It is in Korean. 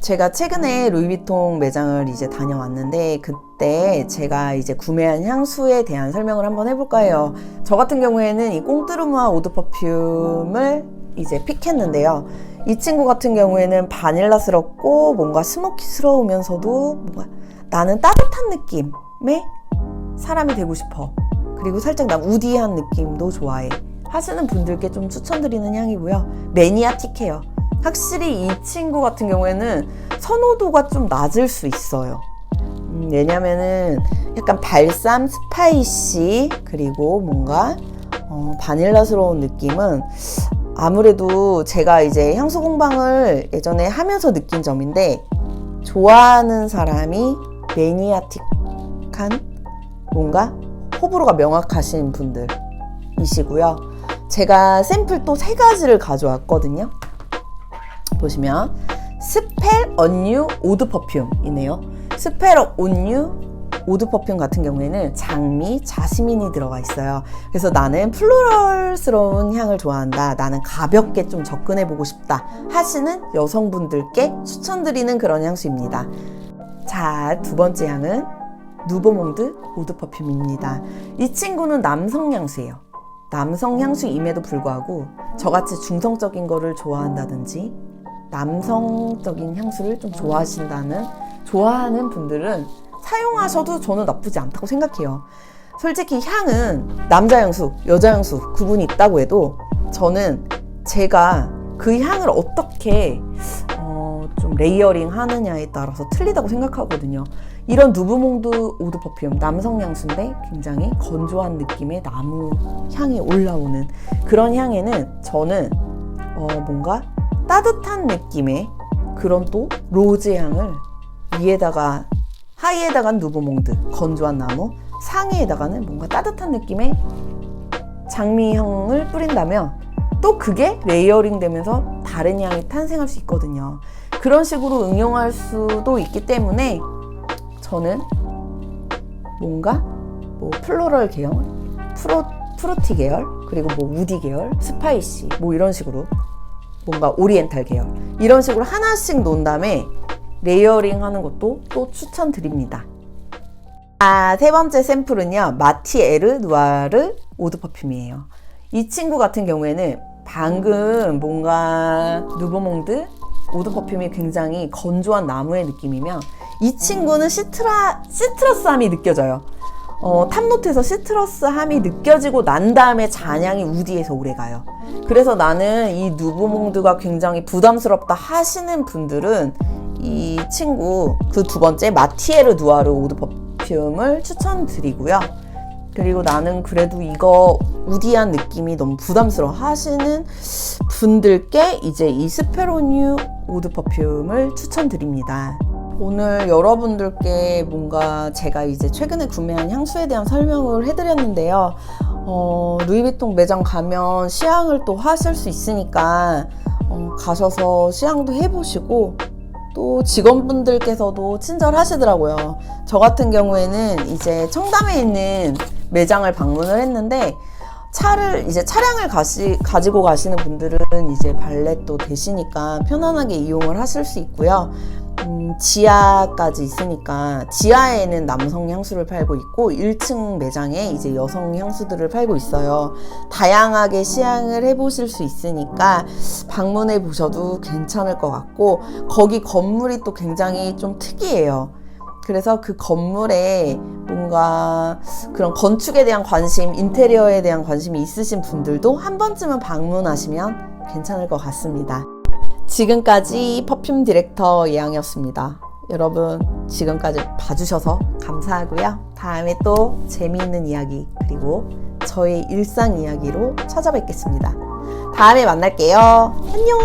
제가 최근에 루이비통 매장을 이제 다녀왔는데 그때 제가 이제 구매한 향수에 대한 설명을 한번 해볼까 해요. 저 같은 경우에는 이 꽁뚜르무아 오드 퍼퓸을 이제 픽했는데요. 이 친구 같은 경우에는 바닐라스럽고 뭔가 스모키스러우면서도 뭔가 나는 따뜻한 느낌의 사람이 되고 싶어. 그리고 살짝 난 우디한 느낌도 좋아해. 하시는 분들께 좀 추천드리는 향이고요. 매니아틱해요. 확실히 이 친구 같은 경우에는 선호도가 좀 낮을 수 있어요. 음, 왜냐면은 약간 발삼, 스파이시, 그리고 뭔가 어, 바닐라스러운 느낌은 아무래도 제가 이제 향수 공방을 예전에 하면서 느낀 점인데 좋아하는 사람이 매니아틱한 뭔가 호불호가 명확하신 분들이시고요. 제가 샘플 또 세 가지를 가져왔거든요. 보시면 스펠 언유 오드 퍼퓸이네요. 스펠 언유 오드 퍼퓸 같은 경우에는 장미, 자스민이 들어가 있어요. 그래서 나는 플로럴스러운 향을 좋아한다. 나는 가볍게 좀 접근해 보고 싶다. 하시는 여성분들께 추천드리는 그런 향수입니다. 자, 두 번째 향은 누보몽드 오드 퍼퓸입니다. 이 친구는 남성 향수예요. 남성 향수임에도 불구하고 저같이 중성적인 거를 좋아한다든지 남성적인 향수를 좀 좋아하신다는 좋아하는 분들은 사용하셔도 저는 나쁘지 않다고 생각해요. 솔직히 향은 남자 향수, 여자 향수 구분이 있다고 해도 저는 제가 그 향을 어떻게 어, 좀 레이어링 하느냐에 따라서 틀리다고 생각하거든요. 이런 누브몽드 오드 퍼퓸 남성 향수인데 굉장히 건조한 느낌의 나무 향이 올라오는 그런 향에는 저는 어, 뭔가 따뜻한 느낌의 그런 또 로즈 향을 위에다가 하이에다가는 누브몽드 건조한 나무 상위에다가는 뭔가 따뜻한 느낌의 장미향을 뿌린다면 또 그게 레이어링 되면서 다른 향이 탄생할 수 있거든요. 그런 식으로 응용할 수도 있기 때문에 저는 뭔가 뭐 플로럴 계열, 프로, 프로티 계열, 그리고 뭐 우디 계열, 스파이시 뭐 이런 식으로 뭔가 오리엔탈 계열 이런 식으로 하나씩 놓은 다음에 레이어링 하는 것도 또 추천드립니다. 아, 세 번째 샘플은요. 마티에르 누아르 오드 퍼퓸이에요. 이 친구 같은 경우에는 방금 뭔가 누보몽드 오드 퍼퓸이 굉장히 건조한 나무의 느낌이면 이 친구는 시트라, 시트러스함이 느껴져요. 어, 탑노트에서 시트러스함이 느껴지고 난 다음에 잔향이 우디에서 오래가요. 그래서 나는 이 누보몽드가 굉장히 부담스럽다 하시는 분들은 이 친구 그 두 번째 마티에르 누아르 오드 퍼퓸을 추천드리고요. 그리고 나는 그래도 이거 우디한 느낌이 너무 부담스러워 하시는 분들께 이제 이 스페로뉴 오드 퍼퓸을 추천드립니다. 오늘 여러분들께 뭔가 제가 이제 최근에 구매한 향수에 대한 설명을 해드렸는데요. 어, 루이비통 매장 가면 시향을 또 하실 수 있으니까 어, 가셔서 시향도 해보시고 또 직원분들께서도 친절하시더라고요. 저 같은 경우에는 이제 청담에 있는 매장을 방문을 했는데 차를 이제 차량을 가시, 가지고 가시는 분들은 이제 발렛도 되시니까 편안하게 이용을 하실 수 있고요. 음, 지하까지 있으니까 지하에는 남성 향수를 팔고 있고 1층 매장에 이제 여성 향수들을 팔고 있어요. 다양하게 시향을 해보실 수 있으니까 방문해 보셔도 괜찮을 것 같고 거기 건물이 또 굉장히 좀 특이해요. 그래서 그 건물에 뭔가 그런 건축에 대한 관심, 인테리어에 대한 관심이 있으신 분들도 한 번쯤은 방문하시면 괜찮을 것 같습니다. 지금까지 퍼퓸 디렉터 예양이었습니다. 여러분 지금까지 봐주셔서 감사하고요. 다음에 또 재미있는 이야기 그리고 저의 일상 이야기로 찾아뵙겠습니다. 다음에 만날게요. 안녕.